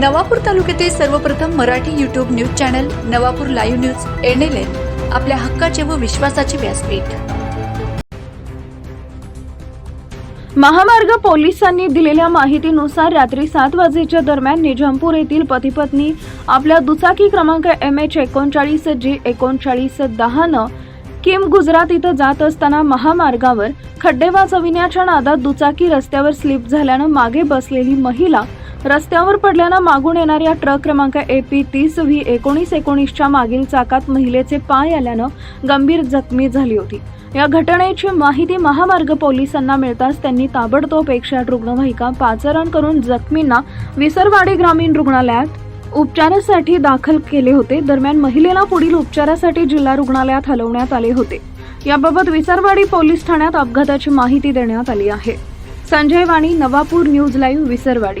नवापूर तालुक्यातील सर्वप्रथम Marathi YouTube news channel Navapur live news NLN आपल्या हक्काचे व विश्वासाचे व्यासपीठ. महामार्ग पोलिसांनी दिलेल्या माहितीनुसार रात्री सात वाजेच्या दरम्यान निजामपूर येथील पतीपत्नी आपल्या दुचाकी क्रमांक एम एच एकोणचाळीस जी एकोणचाळीस दहानं किम गुजरात इथं जात असताना महामार्गावर खड्डे वाजविण्याच्या नादात दुचाकी रस्त्यावर स्लिप झाल्यानं मागे बसलेली महिला रस्त्यावर पडल्यानं मागून येणाऱ्या ट्रक क्रमांक ए पी तीस व्ही एकोणीस एकोणीसच्या मागील चाकात महिलेचे पाय आल्यानं गंभीर जखमी झाली होती. या घटनेची माहिती महामार्ग पोलिसांना मिळताच त्यांनी ताबडतोब एकशे रुग्णवाहिका पाचारण करून जखमींना विसरवाडी ग्रामीण रुग्णालयात उपचारासाठी दाखल केले होते. दरम्यान महिलेला पुढील उपचारासाठी जिल्हा रुग्णालयात हलवण्यात आले होते. याबाबत विसरवाडी पोलीस ठाण्यात अपघाताची माहिती देण्यात आली आहे. Sanjay Vani Navapur news live Visarwadi.